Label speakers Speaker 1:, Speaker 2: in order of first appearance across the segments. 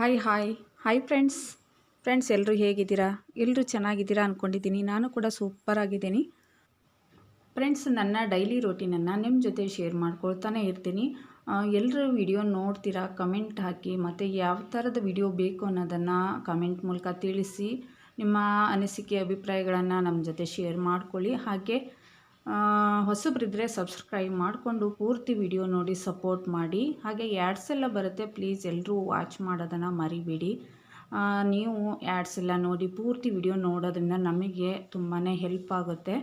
Speaker 1: Hi hi hi friends friends ಎಲ್ಲರೂ ಹೇಗಿದ್ದೀರಾ? ಎಲ್ಲರೂ ಚೆನ್ನಾಗಿದ್ದೀರಾ ಅಂದ್ಕೊಂಡಿದ್ದೀನಿ ನಾನು ಕೂಡ ಸೂಪರ್ ಆಗಿದ್ದೀನಿ. ಫ್ರೆಂಡ್ಸ್ ನನ್ನ ಡೈಲಿ ರೋಟೀನನ್ನು ನಿಮ್ಮ ಜೊತೆ ಶೇರ್ ಮಾಡ್ಕೊಳ್ತಾನೆ ಇರ್ತೀನಿ. ಎಲ್ಲರೂ ವಿಡಿಯೋ ನೋಡ್ತೀರಾ? ಕಮೆಂಟ್ ಹಾಕಿ. ಮತ್ತು ಯಾವ ಥರದ ವಿಡಿಯೋ ಬೇಕು ಅನ್ನೋದನ್ನು ಕಮೆಂಟ್ ಮೂಲಕ ತಿಳಿಸಿ. ನಿಮ್ಮ ಅನಿಸಿಕೆ, ಅಭಿಪ್ರಾಯಗಳನ್ನು ನಮ್ಮ ಜೊತೆ ಶೇರ್ ಮಾಡ್ಕೊಳ್ಳಿ. ಹಾಗೆ ಹೊಸಬ್ರಿದ್ರೆ ಸಬ್ಸ್ಕ್ರೈಬ್ ಮಾಡಿಕೊಂಡು ಪೂರ್ತಿ ವಿಡಿಯೋ ನೋಡಿ ಸಪೋರ್ಟ್ ಮಾಡಿ. ಹಾಗೆ ಆ್ಯಡ್ಸ್ ಎಲ್ಲ ಬರುತ್ತೆ ಪ್ಲೀಸ್ ಎಲ್ಲರೂ ವಾಚ್ ಮಾಡೋದನ್ನು ಮರಿಬೇಡಿ. ನೀವು ಆ್ಯಡ್ಸ್ ಎಲ್ಲ ನೋಡಿ ಪೂರ್ತಿ ವಿಡಿಯೋ ನೋಡೋದ್ರಿಂದ ನಮಗೆ ತುಂಬಾ ಹೆಲ್ಪ್ ಆಗುತ್ತೆ.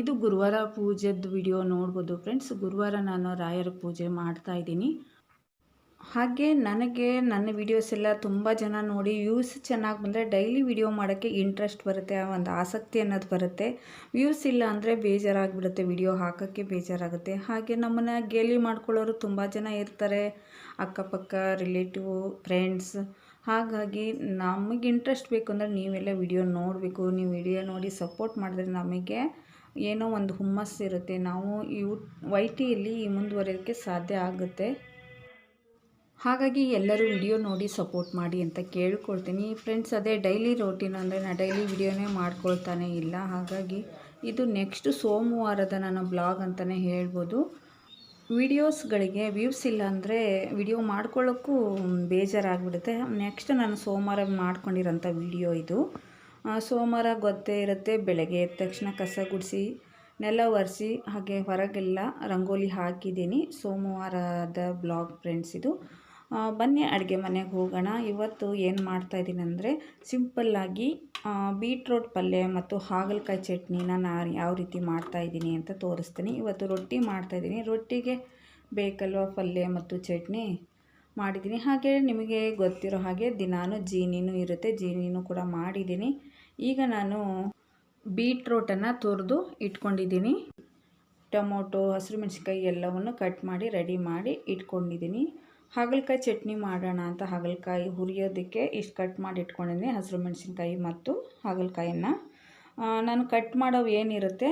Speaker 1: ಇದು ಗುರುವಾರ ಪೂಜೆದು ವಿಡಿಯೋ ನೋಡ್ಬೋದು ಫ್ರೆಂಡ್ಸ್ ಗುರುವಾರ ನಾನು ರಾಯರ ಪೂಜೆ ಮಾಡ್ತಾ ಇದ್ದೀನಿ. ಹಾಗೆ ನನಗೆ ನನ್ನ ವಿಡಿಯೋಸ್ ಎಲ್ಲ ತುಂಬ ಜನ ನೋಡಿ ವ್ಯೂಸ್ ಚೆನ್ನಾಗಿ ಬಂದರೆ ಡೈಲಿ ವಿಡಿಯೋ ಮಾಡೋಕ್ಕೆ ಇಂಟ್ರೆಸ್ಟ್ ಬರುತ್ತೆ, ಒಂದು ಆಸಕ್ತಿ ಅನ್ನೋದು ಬರುತ್ತೆ. ವ್ಯೂಸ್ ಇಲ್ಲ ಅಂದರೆ ಬೇಜಾರಾಗಿಬಿಡುತ್ತೆ ವಿಡಿಯೋ ಹಾಕೋಕ್ಕೆ ಬೇಜಾರಾಗುತ್ತೆ. ಹಾಗೆ ನಮ್ಮನ್ನು ಗೇಲಿ ಮಾಡ್ಕೊಳ್ಳೋರು ತುಂಬ ಜನ ಇರ್ತಾರೆ, ಅಕ್ಕಪಕ್ಕ ರಿಲೇಟಿವ್ ಫ್ರೆಂಡ್ಸ್ ಹಾಗಾಗಿ ನಮಗೆ ಇಂಟ್ರೆಸ್ಟ್ ಬೇಕು ಅಂದರೆ ನೀವೆಲ್ಲ ವಿಡಿಯೋ ನೋಡಬೇಕು. ನೀವು ವಿಡಿಯೋ ನೋಡಿ ಸಪೋರ್ಟ್ ಮಾಡಿದ್ರೆ ನಮಗೆ ಏನೋ ಒಂದು ಹುಮ್ಮಸ್ಸು ಇರುತ್ತೆ. ನಾವು ಯು ವೈ ಟಿಯಲ್ಲಿ ಮುಂದುವರಿಯೋಕ್ಕೆ ಸಾಧ್ಯ ಆಗುತ್ತೆ. ಹಾಗಾಗಿ ಎಲ್ಲರೂ ವಿಡಿಯೋ ನೋಡಿ ಸಪೋರ್ಟ್ ಮಾಡಿ ಅಂತ ಕೇಳ್ಕೊಳ್ತೀನಿ. ಫ್ರೆಂಡ್ಸ್, ಅದೇ ಡೈಲಿ ರೋಟೀನ್ ಅಂದರೆ ನಾನು ಡೈಲಿ ವಿಡಿಯೋನೇ ಮಾಡ್ಕೊಳ್ತಾನೆ ಇಲ್ಲ. ಹಾಗಾಗಿ ಇದು ನೆಕ್ಸ್ಟ್ ಸೋಮವಾರದ ನಾನು ಬ್ಲಾಗ್ ಅಂತಲೇ ಹೇಳ್ಬೋದು. ವಿಡಿಯೋಸ್ಗಳಿಗೆ ವ್ಯೂಸ್ ಇಲ್ಲ ಅಂದರೆ ವಿಡಿಯೋ ಮಾಡ್ಕೊಳ್ಳೋಕ್ಕೂ ಬೇಜಾರಾಗ್ಬಿಡುತ್ತೆ. ನೆಕ್ಸ್ಟ್ ನಾನು ಸೋಮವಾರ ಮಾಡ್ಕೊಂಡಿರೋಂಥ ವಿಡಿಯೋ ಇದು. ಸೋಮವಾರ ಗೊತ್ತೇ ಇರುತ್ತೆ, ಬೆಳಗ್ಗೆ ಎದ್ದ ತಕ್ಷಣ ಕಸ ಗುಡಿಸಿ, ನೆಲ ಒರೆಸಿ, ಹಾಗೆ ಹೊರಗೆಲ್ಲ ರಂಗೋಲಿ ಹಾಕಿದ್ದೀನಿ. ಸೋಮವಾರದ ಬ್ಲಾಗ್ ಫ್ರೆಂಡ್ಸ್ ಇದು. ಬನ್ನಿ ಅಡುಗೆ ಮನೆಗೆ ಹೋಗೋಣ. ಇವತ್ತು ಏನು ಮಾಡ್ತಾಯಿದ್ದೀನಿ ಅಂದರೆ ಸಿಂಪಲ್ಲಾಗಿ ಬೀಟ್ರೋಟ್ ಪಲ್ಯ ಮತ್ತು ಹಾಗಲಕಾಯಿ ಚಟ್ನಿನ ನಾನು ಯಾವ ರೀತಿ ಮಾಡ್ತಾಯಿದ್ದೀನಿ ಅಂತ ತೋರಿಸ್ತೀನಿ. ಇವತ್ತು ರೊಟ್ಟಿ ಮಾಡ್ತಾಯಿದ್ದೀನಿ ರೊಟ್ಟಿಗೆ ಬೇಕಲ್ವ ಪಲ್ಯ ಮತ್ತು ಚಟ್ನಿ? ಮಾಡಿದ್ದೀನಿ. ಹಾಗೆ ನಿಮಗೆ ಗೊತ್ತಿರೋ ಹಾಗೆ ದಿನಾನು ಜೀನಿನೂ ಇರುತ್ತೆ. ಜೀನಿನೂ ಕೂಡ ಮಾಡಿದ್ದೀನಿ. ಈಗ ನಾನು ಬೀಟ್ರೋಟನ್ನು ತುರಿದು ಇಟ್ಕೊಂಡಿದ್ದೀನಿ. ಟೊಮೊಟೊ, ಹಸಿರು ಮೆಣಸಿನ್ಕಾಯಿ ಎಲ್ಲವನ್ನು ಕಟ್ ಮಾಡಿ, ರೆಡಿ ಮಾಡಿ ಇಟ್ಕೊಂಡಿದ್ದೀನಿ. ಹಾಗಲಕಾಯಿ ಚಟ್ನಿ ಮಾಡೋಣ ಅಂತ ಹಾಗಲಕಾಯಿ ಹುರಿಯೋದಕ್ಕೆ ಇಷ್ಟು ಕಟ್ ಮಾಡಿ ಇಟ್ಕೊಂಡಿದ್ದೀನಿ, ಹಸಿರು ಮೆಣಸಿನ್ಕಾಯಿ ಮತ್ತು ಹಾಗಲಕಾಯನ್ನು. ನಾನು ಕಟ್ ಮಾಡೋವು ಏನಿರುತ್ತೆ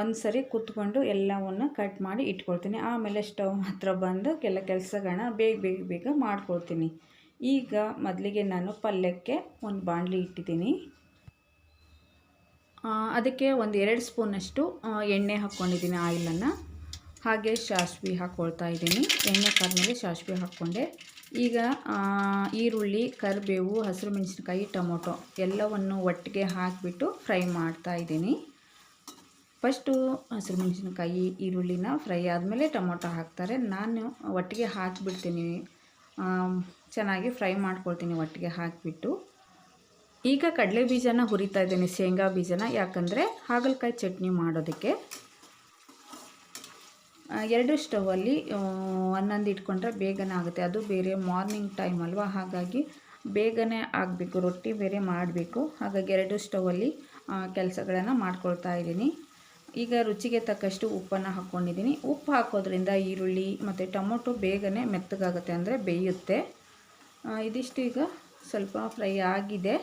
Speaker 1: ಒಂದು ಸರಿ ಕುತ್ಕೊಂಡು ಎಲ್ಲವನ್ನು ಕಟ್ ಮಾಡಿ ಇಟ್ಕೊಳ್ತೀನಿ. ಆಮೇಲೆ ಸ್ಟವ್ ಹತ್ರ ಬಂದು ಕೆಲ ಕೆಲಸಗಳನ್ನ ಬೇಗ ಬೇಗ ಬೇಗ ಮಾಡ್ಕೊಳ್ತೀನಿ. ಈಗ ಮೊದಲಿಗೆ ನಾನು ಪಲ್ಯಕ್ಕೆ ಒಂದು ಬಾಣಲಿ ಇಟ್ಟಿದ್ದೀನಿ. ಅದಕ್ಕೆ ಒಂದು ಎರಡು ಸ್ಪೂನಷ್ಟು ಎಣ್ಣೆ ಹಾಕ್ಕೊಂಡಿದ್ದೀನಿ ಆಯಿಲನ್ನು. ಹಾಗೆ ಸಾಸಿವೆ ಹಾಕ್ಕೊಳ್ತಾ ಇದ್ದೀನಿ. ಎಣ್ಣೆ ಕಾದ್ಮೇಲೆ ಸಾಸಿವೆ ಹಾಕ್ಕೊಂಡೆ. ಈಗ ಈರುಳ್ಳಿ, ಕರಿಬೇವು, ಹಸಿರು ಮೆಣಸಿನ್ಕಾಯಿ, ಟೊಮೊಟೊ ಎಲ್ಲವನ್ನು ಒಟ್ಟಿಗೆ ಹಾಕಿಬಿಟ್ಟು ಫ್ರೈ ಮಾಡ್ತಾ ಇದ್ದೀನಿ. ಫಸ್ಟು ಹಸಿರು ಮೆಣಸಿನ್ಕಾಯಿ, ಈರುಳ್ಳಿನ ಫ್ರೈ ಆದಮೇಲೆ ಟೊಮೊಟೊ ಹಾಕ್ತಾರೆ. ನಾನು ಒಟ್ಟಿಗೆ ಹಾಕಿಬಿಡ್ತೀನಿ. ಚೆನ್ನಾಗಿ ಫ್ರೈ ಮಾಡ್ಕೊಳ್ತೀನಿ ಒಟ್ಟಿಗೆ ಹಾಕಿಬಿಟ್ಟು. ಈಗ ಕಡಲೆ ಬೀಜನ ಹುರಿತಾ ಇದ್ದೀನಿ, ಶೇಂಗಾ ಬೀಜನ. ಯಾಕಂದರೆ ಹಾಗಲಕಾಯಿ ಚಟ್ನಿ ಮಾಡೋದಕ್ಕೆ. ಎರಡು ಸ್ಟವಲ್ಲಿ ಒಂದೊಂದು ಇಟ್ಕೊಂಡ್ರೆ ಬೇಗನೆ ಆಗುತ್ತೆ. ಅದು ಬೇರೆ ಮಾರ್ನಿಂಗ್ ಟೈಮ್ ಅಲ್ವಾ? ಹಾಗಾಗಿ ಬೇಗನೆ ಆಗಬೇಕು, ರೊಟ್ಟಿ ಬೇರೆ ಮಾಡಬೇಕು. ಹಾಗಾಗಿ ಎರಡು ಸ್ಟವಲ್ಲಿ ಕೆಲಸಗಳನ್ನು ಮಾಡ್ಕೊಳ್ತಾ ಇದ್ದೀನಿ. ಈಗ ರುಚಿಗೆ ತಕ್ಕಷ್ಟು ಉಪ್ಪನ್ನು ಹಾಕ್ಕೊಂಡಿದ್ದೀನಿ ಉಪ್ಪು ಹಾಕೋದ್ರಿಂದ ಈರುಳ್ಳಿ ಮತ್ತು ಟೊಮೊಟೊ ಬೇಗನೆ ಮೆತ್ತಗಾಗುತ್ತೆ ಅಂದರೆ ಬೇಯುತ್ತೆ. ಇದಿಷ್ಟು ಈಗ ಸ್ವಲ್ಪ ಫ್ರೈ ಆಗಿದೆ.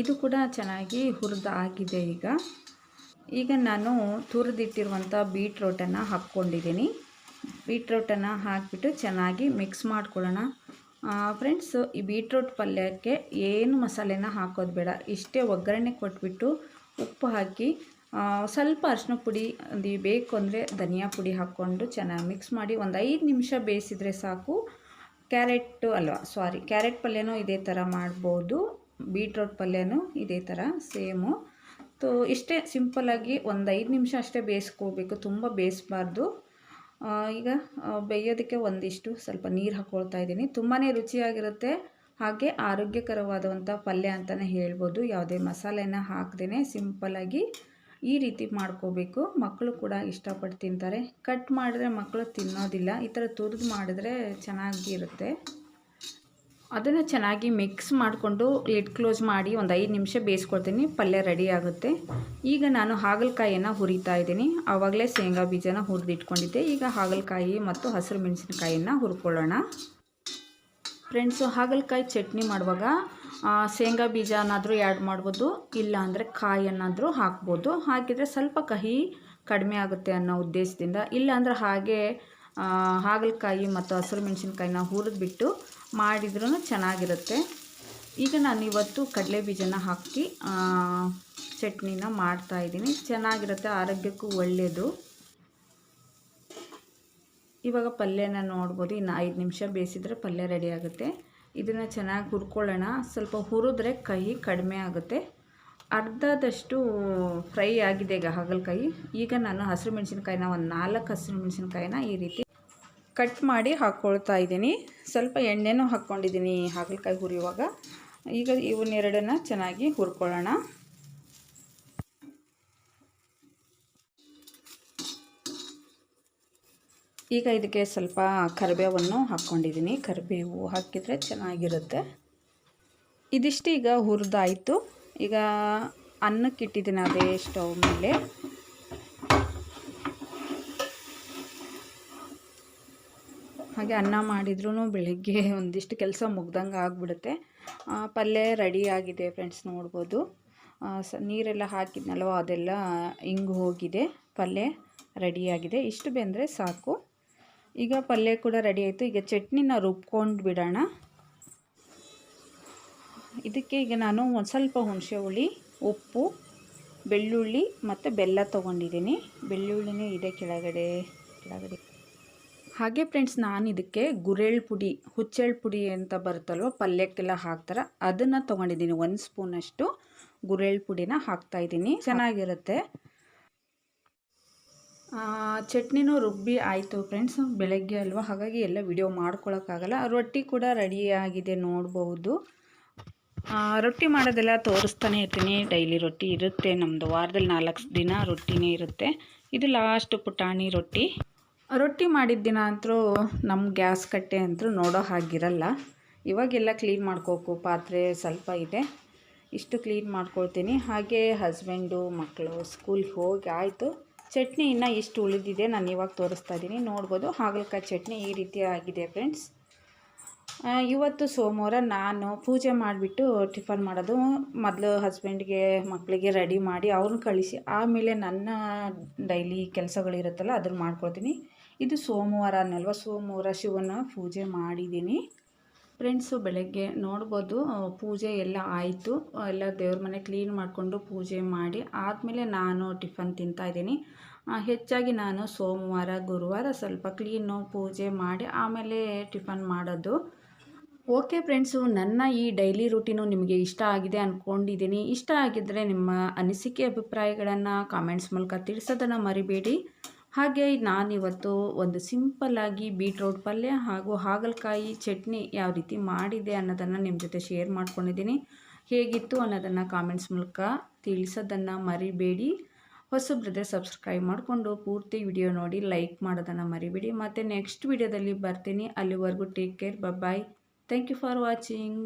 Speaker 1: ಇದು ಕೂಡ ಚೆನ್ನಾಗಿ ಹುರಿದಾಗಿದೆ ಈಗ. ಈಗ ನಾನು ತುರಿದಿಟ್ಟಿರುವಂಥ ಬೀಟ್ರೋಟನ್ನು ಹಾಕ್ಕೊಂಡಿದ್ದೀನಿ ಬೀಟ್ರೋಟನ್ನು ಹಾಕಿಬಿಟ್ಟು ಚೆನ್ನಾಗಿ ಮಿಕ್ಸ್ ಮಾಡ್ಕೊಳ್ಳೋಣ. ಫ್ರೆಂಡ್ಸ್ ಈ ಬೀಟ್ರೋಟ್ ಪಲ್ಯಕ್ಕೆ ಏನು ಮಸಾಲೆನ ಹಾಕೋದು ಬೇಡ. ಇಷ್ಟೇ ಒಗ್ಗರಣೆ ಕೊಟ್ಬಿಟ್ಟು ಉಪ್ಪು ಹಾಕಿ ಸ್ವಲ್ಪ ಅರಿಶಿನ ಪುಡಿ ಒಂದು ಬೇಕು ಅಂದರೆ ಧನಿಯಾ ಪುಡಿ ಹಾಕ್ಕೊಂಡು ಚೆನ್ನಾಗಿ ಮಿಕ್ಸ್ ಮಾಡಿ ಒಂದು ಐದು ನಿಮಿಷ ಬೇಯಿಸಿದರೆ ಸಾಕು. ಕ್ಯಾರೆಟ್ ಅಲ್ವಾ ಸಾರಿ ಕ್ಯಾರೆಟ್ ಪಲ್ಯನೂ ಇದೇ ಥರ ಮಾಡ್ಬೋದು. ಬೀಟ್ರೋಟ್ ಪಲ್ಯನೂ ಇದೇ ಥರ ಸೇಮು. ತೋ, ಇಷ್ಟೇ ಸಿಂಪಲ್ಲಾಗಿ ಒಂದು ಐದು ನಿಮಿಷ ಅಷ್ಟೇ ಬೇಯಿಸ್ಕೋಬೇಕು ತುಂಬ ಬೇಯಿಸ್ಬಾರ್ದು. ಈಗ ಬೇಯೋದಕ್ಕೆ ಒಂದಿಷ್ಟು ಸ್ವಲ್ಪ ನೀರು ಹಾಕ್ಕೊಳ್ತಾ ಇದ್ದೀನಿ. ತುಂಬಾ ರುಚಿಯಾಗಿರುತ್ತೆ, ಹಾಗೆ ಆರೋಗ್ಯಕರವಾದಂಥ ಪಲ್ಯ ಅಂತಲೇ ಹೇಳ್ಬೋದು. ಯಾವುದೇ ಮಸಾಲೆನ ಹಾಕ್ದೇ ಸಿಂಪಲ್ಲಾಗಿ ಈ ರೀತಿ ಮಾಡ್ಕೋಬೇಕು ಮಕ್ಕಳು ಕೂಡ ಇಷ್ಟಪಟ್ಟು ತಿಂತಾರೆ. ಕಟ್ ಮಾಡಿದ್ರೆ ಮಕ್ಕಳು ತಿನ್ನೋದಿಲ್ಲ. ಈ ಥರ ತುರಿದು ಮಾಡಿದ್ರೆ ಚೆನ್ನಾಗಿರುತ್ತೆ. ಅದನ್ನು ಚೆನ್ನಾಗಿ ಮಿಕ್ಸ್ ಮಾಡಿಕೊಂಡು ಲಿಡ್ ಕ್ಲೋಸ್ ಮಾಡಿ ಒಂದು ಐದು ನಿಮಿಷ ಬೇಯಿಸ್ಕೊಳ್ತೀನಿ, ಪಲ್ಯ ರೆಡಿ ಆಗುತ್ತೆ. ಈಗ ನಾನು ಹಾಗಲಕಾಯಿಯನ್ನು ಹುರಿತಾ ಇದ್ದೀನಿ. ಆವಾಗಲೇ ಶೇಂಗಾ ಬೀಜನ ಹುರಿದಿಟ್ಕೊಂಡಿದ್ದೆ. ಈಗ ಹಾಗಲಕಾಯಿ ಮತ್ತು ಹಸಿರು ಮೆಣಸಿನಕಾಯಿಯನ್ನು ಹುರ್ಕೊಳ್ಳೋಣ. ಫ್ರೆಂಡ್ಸು ಹಾಗಲಕಾಯಿ ಚಟ್ನಿ ಮಾಡುವಾಗ ಶೇಂಗಾ ಬೀಜನಾದರೂ ಆ್ಯಡ್ ಮಾಡ್ಬೋದು ಇಲ್ಲ ಅಂದರೆ ಕಾಯನ್ನಾದರೂ ಹಾಕ್ಬೋದು. ಹಾಕಿದರೆ ಸ್ವಲ್ಪ ಕಹಿ ಕಡಿಮೆ ಆಗುತ್ತೆ ಅನ್ನೋ ಉದ್ದೇಶದಿಂದ, ಇಲ್ಲಾಂದ್ರೆ ಹಾಗೆ ಹಾಗಲಕಾಯಿ ಮತ್ತು ಹಸಿರು ಮೆಣಸಿನ್ಕಾಯಿನ ಹುರಿದ್ಬಿಟ್ಟು ಮಾಡಿದ್ರೂ ಚೆನ್ನಾಗಿರುತ್ತೆ. ಈಗ ನಾನು ಇವತ್ತು ಕಡಲೆ ಬೀಜನ ಹಾಕಿ ಚಟ್ನಿನ ಮಾಡ್ತಾ ಇದ್ದೀನಿ. ಚೆನ್ನಾಗಿರುತ್ತೆ, ಆರೋಗ್ಯಕ್ಕೂ ಒಳ್ಳೆಯದು ಇವಾಗ ಪಲ್ಯನ ನೋಡ್ಬೋದು. ಇನ್ನು ಐದು ನಿಮಿಷ ಬೇಯಿಸಿದ್ರೆ ಪಲ್ಯ ರೆಡಿ ಆಗುತ್ತೆ. ಇದನ್ನು ಚೆನ್ನಾಗಿ ಹುರ್ಕೊಳ್ಳೋಣ. ಸ್ವಲ್ಪ ಹುರಿದ್ರೆ ಕಹಿ ಕಡಿಮೆ ಆಗುತ್ತೆ. ಅರ್ಧದಷ್ಟು ಫ್ರೈ ಆಗಿದೆ ಈಗ ಹಾಗಲಕಾಯಿ. ಈಗ ನಾನು ಹಸಿರು ಮೆಣಸಿನ್ಕಾಯಿನ, ಒಂದು ನಾಲ್ಕು ಹಸಿರು ಮೆಣಸಿನ್ಕಾಯಿನ ಈ ರೀತಿ ಕಟ್ ಮಾಡಿ ಹಾಕ್ಕೊಳ್ತಾ ಇದ್ದೀನಿ. ಸ್ವಲ್ಪ ಎಣ್ಣೆನೂ ಹಾಕ್ಕೊಂಡಿದ್ದೀನಿ ಹಾಗಲಕಾಯಿ ಹುರಿಯುವಾಗ. ಈಗ ಇವನ್ನೆರಡನ್ನು ಚೆನ್ನಾಗಿ ಹುರ್ಕೊಳ್ಳೋಣ. ಈಗ ಇದಕ್ಕೆ ಸ್ವಲ್ಪ ಕರಿಬೇವನ್ನು ಹಾಕ್ಕೊಂಡಿದ್ದೀನಿ. ಕರಿಬೇವು ಹಾಕಿದರೆ ಚೆನ್ನಾಗಿರುತ್ತೆ. ಇದಿಷ್ಟು ಈಗ ಹುರಿದಾಯಿತು. ಈಗ ಅನ್ನಕ್ಕೆ ಇಟ್ಟಿದ್ದೀನಿ ಅದೇ ಸ್ಟವ್ ಮೇಲೆ. ಹಾಗೆ ಅನ್ನ ಮಾಡಿದ್ರೂ ಬೆಳಗ್ಗೆ ಒಂದಿಷ್ಟು ಕೆಲಸ ಮುಗ್ದಂಗೆ ಆಗಿಬಿಡುತ್ತೆ. ಪಲ್ಯ ರೆಡಿ ಆಗಿದೆ ಫ್ರೆಂಡ್ಸ್, ನೋಡ್ಬೋದು. ಸ, ನೀರೆಲ್ಲ ಹಾಕಿದ್ನಲ್ವ, ಅದೆಲ್ಲ ಹಿಂಗೆ ಹೋಗಿದೆ. ಪಲ್ಯ ರೆಡಿಯಾಗಿದೆ ಇಷ್ಟು ಬೆಂದರೆ ಸಾಕು. ಈಗ ಪಲ್ಯ ಕೂಡ ರೆಡಿ ಆಯಿತು. ಈಗ ಚಟ್ನಿನ ರುಬ್ಕೊಂಡು ಬಿಡೋಣ. ಇದಕ್ಕೆ ಈಗ ನಾನು ಒಂದು ಸ್ವಲ್ಪ ಹುಣಸೆ ಹುಳಿ, ಉಪ್ಪು, ಬೆಳ್ಳುಳ್ಳಿ ಮತ್ತು ಬೆಲ್ಲ ತೊಗೊಂಡಿದ್ದೀನಿ. ಬೆಳ್ಳುಳ್ಳಿನೂ ಇದೆ ಕೆಳಗಡೆ. ಕೆಳಗಡೆ ಹಾಗೆ ಫ್ರೆಂಡ್ಸ್ ನಾನು ಇದಕ್ಕೆ ಗುರೆಳ್ ಪುಡಿ ಹುಚ್ಚೆಳ್ ಪುಡಿ ಅಂತ ಬರುತ್ತಲ್ವ ಪಲ್ಯಕ್ಕೆಲ್ಲ ಹಾಕ್ತಾರೆ ಅದನ್ನು ತೊಗೊಂಡಿದ್ದೀನಿ ಒಂದು ಸ್ಪೂನಷ್ಟು ಗುರೆಳ್ ಪುಡಿನ ಹಾಕ್ತಾಯಿದ್ದೀನಿ ಚೆನ್ನಾಗಿರುತ್ತೆ. ಚಟ್ನಿನೂ ರುಬ್ಬಿ ಆಯಿತು ಫ್ರೆಂಡ್ಸ್ ಬೆಳಗ್ಗೆ ಅಲ್ವಾ? ಹಾಗಾಗಿ ಎಲ್ಲ ವಿಡಿಯೋ ಮಾಡ್ಕೊಳಕ್ಕಾಗಲ್ಲ. ರೊಟ್ಟಿ ಕೂಡ ರೆಡಿಯಾಗಿದೆ ನೋಡ್ಬೋದು ಆ, ರೊಟ್ಟಿ ಮಾಡೋದೆಲ್ಲ ತೋರಿಸ್ತಾನೆ ಇರ್ತೀನಿ. ಡೈಲಿ ರೊಟ್ಟಿ ಇರುತ್ತೆ ನಮ್ಮದು ವಾರದಲ್ಲಿ ನಾಲ್ಕು ದಿನ ರೊಟ್ಟಿನೇ ಇರುತ್ತೆ. ಇದು ಲಾಸ್ಟ್ ಪುಟಾಣಿ ರೊಟ್ಟಿ. ರೊಟ್ಟಿ ಮಾಡಿದ ದಿನ ಅಂತೂ ನಮ್ಮ ಗ್ಯಾಸ್ ಕಟ್ಟೆ ಅಂತೂ ನೋಡೋ ಹಾಗಿರಲ್ಲ. ಇವಾಗೆಲ್ಲ ಕ್ಲೀನ್ ಮಾಡ್ಕೋಕು ಪಾತ್ರೆ ಸ್ವಲ್ಪ ಇದೆ. ಇಷ್ಟು ಕ್ಲೀನ್ ಮಾಡ್ಕೊಳ್ತೀನಿ. ಹಾಗೆ ಹಸ್ಬೆಂಡು ಮಕ್ಕಳು ಸ್ಕೂಲ್ಗೆ ಹೋಗಿ ಆಯಿತು. ಚಟ್ನಿ ಇನ್ನೂ ಇಷ್ಟು ಉಳಿದಿದೆ. ನಾನು ಇವಾಗ ತೋರಿಸ್ತಾ ಇದ್ದೀನಿ. ನೋಡ್ಬೋದು ಹಾಗಲಕಾಯಿ ಚಟ್ನಿ ಈ ರೀತಿ ಆಗಿದೆ ಫ್ರೆಂಡ್ಸ್ ಇವತ್ತು ಸೋಮವಾರ ನಾನು ಪೂಜೆ ಮಾಡಿಬಿಟ್ಟು ಟಿಫನ್ ಮಾಡೋದು. ಮೊದಲು ಹಸ್ಬೆಂಡ್ಗೆ ಮಕ್ಕಳಿಗೆ ರೆಡಿ ಮಾಡಿ ಅವ್ರನ್ನ ಕಳಿಸಿ. ಆಮೇಲೆ ನನ್ನ ಡೈಲಿ ಕೆಲಸಗಳಿರುತ್ತಲ್ಲ ಅದನ್ನು ಮಾಡ್ಕೊಳ್ತೀನಿ. ಇದು ಸೋಮವಾರ ಅನ್ನಲ್ವ ಸೋಮವಾರ ಶಿವನ ಪೂಜೆ ಮಾಡಿದ್ದೀನಿ. ಫ್ರೆಂಡ್ಸು ಬೆಳಗ್ಗೆ ನೋಡ್ಬೋದು ಪೂಜೆ ಎಲ್ಲ ಆಯಿತು. ಎಲ್ಲ ದೇವ್ರ ಮನೆ ಕ್ಲೀನ್ ಮಾಡಿಕೊಂಡು ಪೂಜೆ ಮಾಡಿ, ಆದಮೇಲೆ ನಾನು ಟಿಫನ್ ತಿಂತಾಯಿದ್ದೀನಿ ಹೆಚ್ಚಾಗಿ ನಾನು ಸೋಮವಾರ, ಗುರುವಾರ ಸ್ವಲ್ಪ ಕ್ಲೀನು ಪೂಜೆ ಮಾಡಿ, ಆಮೇಲೆ ಟಿಫನ್ ಮಾಡೋದು. ಓಕೆ ಫ್ರೆಂಡ್ಸು ನನ್ನ ಈ ಡೈಲಿ ರೂಟೀನು ನಿಮಗೆ ಇಷ್ಟ ಆಗಿದೆ ಅಂದ್ಕೊಂಡಿದ್ದೀನಿ ಇಷ್ಟ ಆಗಿದ್ದರೆ ನಿಮ್ಮ ಅನಿಸಿಕೆ, ಅಭಿಪ್ರಾಯಗಳನ್ನು ಕಾಮೆಂಟ್ಸ್ ಮೂಲಕ ತಿಳಿಸೋದನ್ನು ಮರಿಬೇಡಿ. ಹಾಗೆ ನಾನಿವತ್ತು ಒಂದು ಸಿಂಪಲ್ಲಾಗಿ ಬೀಟ್ರೋಟ್ ಪಲ್ಯ ಹಾಗೂ ಹಾಗಲಕಾಯಿ ಚಟ್ನಿ ಯಾವ ರೀತಿ ಮಾಡಿದೆ ಅನ್ನೋದನ್ನು ನಿಮ್ಮ ಜೊತೆ ಶೇರ್ ಮಾಡ್ಕೊಂಡಿದ್ದೀನಿ. ಹೇಗಿತ್ತು ಅನ್ನೋದನ್ನು ಕಾಮೆಂಟ್ಸ್ ಮೂಲಕ ತಿಳಿಸೋದನ್ನು ಮರಿಬೇಡಿ. ಹೊಸಬ್ರದ್ರೆ ಸಬ್ಸ್ಕ್ರೈಬ್ ಮಾಡಿಕೊಂಡು ಪೂರ್ತಿ ವಿಡಿಯೋ ನೋಡಿ ಲೈಕ್ ಮಾಡೋದನ್ನು ಮರಿಬೇಡಿ. ಮತ್ತು ನೆಕ್ಸ್ಟ್ ವಿಡಿಯೋದಲ್ಲಿ ಬರ್ತೀನಿ. ಅಲ್ಲಿವರೆಗೂ take care bye thank you for watching